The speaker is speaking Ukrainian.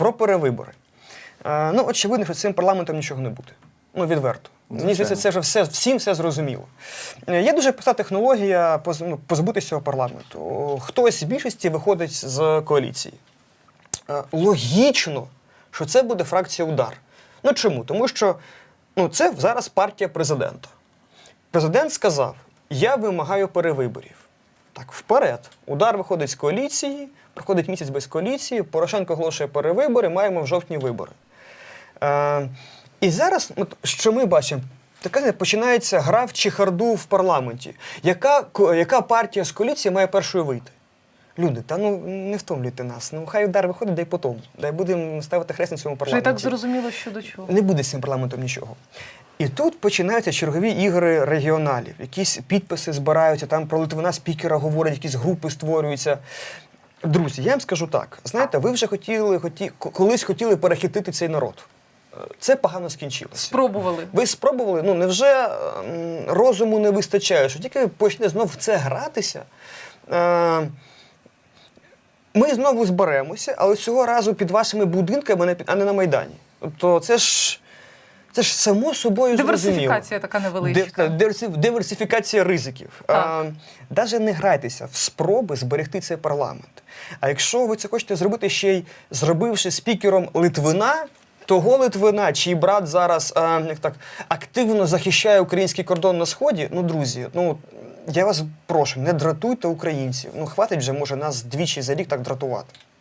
Про перевибори. Е, ну, очевидно, що цим парламентом нічого не буде. Ну, відверто. Мені здається, це вже все, всім все зрозуміло. Е, Є дуже проста технологія поз- ну, позбутися цього парламенту. Хтось з більшості виходить з коаліції. Е, Логічно, що це буде фракція удар. Ну чому? Тому що ну, це зараз партія президента. Президент сказав: Я вимагаю перевиборів. Так, вперед. Удар виходить з коаліції, проходить місяць без коаліції, Порошенко оголошує перевибори, маємо в жовтні вибори. Е, і зараз, от, що ми бачимо, така починається гра в чехарду в парламенті. Яка, яка партія з коаліції має першою вийти? Люди, та ну не втомлюйте нас. Ну хай удар виходить, дай потім. Дай будемо ставити хрест на цьому Вже і так зрозуміло, що до чого. Не буде з цим парламентом нічого. І тут починаються чергові ігри регіоналів. Якісь підписи збираються, там про Литвина спікера говорять, якісь групи створюються. Друзі, я вам скажу так: знаєте, ви вже хотіли, хоті, колись хотіли перехитити цей народ. Е, Це погано скінчилося. Спробували. Ви спробували, ну невже ем, розуму не вистачає, що тільки ви почнете знов в це гратися. Ми знову зберемося, але цього разу під вашими будинками, а не на Майдані. Тобто це ж, це ж само собою зрозуміло. Диверсифікація така невеличка. Диверсифікація ризиків. Навіть не грайтеся в спроби зберегти цей парламент. А якщо ви це хочете зробити ще й зробивши спікером Литвина, того Литвина, чий брат зараз а, як так, активно захищає український кордон на сході, ну друзі, ну я вас прошу, не дратуйте українців. Ну хватить вже може нас двічі за рік так дратувати.